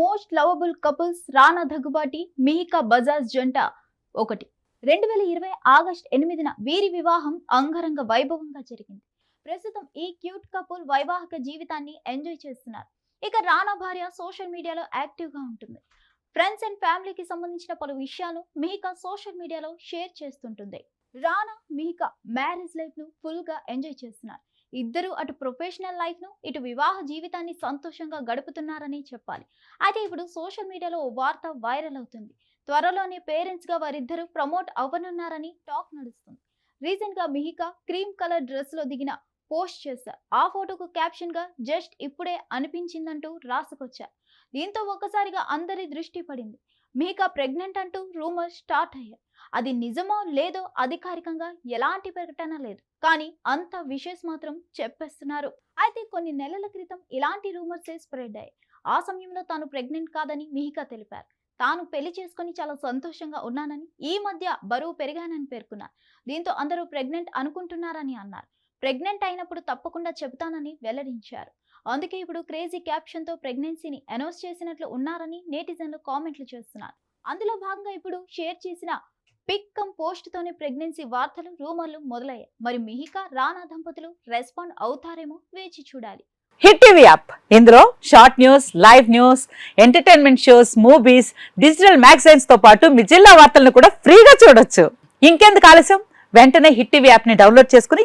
Most lovable couples Rana Daggubati Miheeka Bajaj జంట ఒకటి. రెండు వేల ఇరవై ఆగస్ట్ ఎనిమిదిన వీరి వివాహం అంగరంగ వైభవంగా జరిగింది. ప్రస్తుతం ఈ క్యూట్ కపుల్ వైవాహిక జీవితాన్ని ఎంజాయ్ చేస్తున్నారు. ఇక రానా భార్య సోషల్ మీడియాలో యాక్టివ్గా ఉంటుంది. ఫ్రెండ్స్ అండ్ ఫ్యామిలీకి సంబంధించిన పలు విషయాలు మిహికా సోషల్ మీడియాలో షేర్ చేస్తుంటుంది. రానా మిహికా మ్యారేజ్ లైఫ్ను ఫుల్గా ఎంజాయ్ చేస్తున్నారు. ఇద్దరు అటు ప్రొఫెషనల్ లైఫ్ను ఇటు వివాహ జీవితాన్ని సంతోషంగా గడుపుతున్నారని చెప్పాలి. అయితే ఇప్పుడు సోషల్ మీడియాలో ఓ వార్త వైరల్ అవుతుంది. త్వరలోనే పేరెంట్స్గా వారిద్దరూ ప్రమోట్ అవ్వనున్నారని టాక్ నడుస్తుంది. రీసెంట్గా మిహికా క్రీమ్ కలర్ డ్రెస్లో దిగిన పోస్ట్ చేశారు ఆ ఫోటోకు క్యాప్షన్గా జస్ట్ ఇప్పుడే అనిపించిందంటూ రాసుకొచ్చారు దీంతో ఒక్కసారిగా అందరి దృష్టి పడింది. మీకా ప్రెగ్నెంట్ అంటూ రూమర్ స్టార్ట్ అయ్యాయి అది నిజమో లేదో అధికారికంగా ఎలాంటి ప్రకటన లేదు. కానీ అంత విషయస్ మాత్రం చెప్పేస్తున్నారు. అయితే కొన్ని నెలల క్రితం ఇలాంటి రూమర్సే స్ప్రెడ్ అయ్యాయి. ఆ సమయంలో తాను ప్రెగ్నెంట్ కాదని మిహికా తెలిపారు. తాను పెళ్ళి చేసుకుని చాలా సంతోషంగా ఉన్నానని ఈ మధ్య బరువు పెరిగానని పేర్కొన్నారు. దీంతో అందరూ ప్రెగ్నెంట్ అనుకుంటున్నారని అన్నారు. ప్రెగ్నెంట్ అయినప్పుడు తప్పకుండా చెబుతానని వెల్లడించారు. అందుకే ఇప్పుడు క్రేజీ క్యాప్షన్తో ప్రెగ్నెన్సీని అనౌన్స్ చేసినట్లు ఉన్నారని నేటిజన్లు కామెంట్లు చేస్తున్నారు. అందులో భాగంగా ఇప్పుడు షేర్ చేసిన పిక్ కమ్ ప్రెగ్నెన్సీ వార్తలు రూమర్లు మొదలయ్యాయి. మరి మిహిక రానా దంపతులు రెస్పాండ్ అవుతారేమో వేచి చూడాలి. Hit TV app. ఇందులో short news live news entertainment shows movies digital మ్యాగజైన్స్తో పాటు మీ జిల్లా వార్తలను కూడా ఫ్రీగా చూడొచ్చు. ఇంకెందుకు ఆలస్యం? వెంటనే హిట్ టీవీ యాప్ని డౌన్లోడ్ చేసుకుని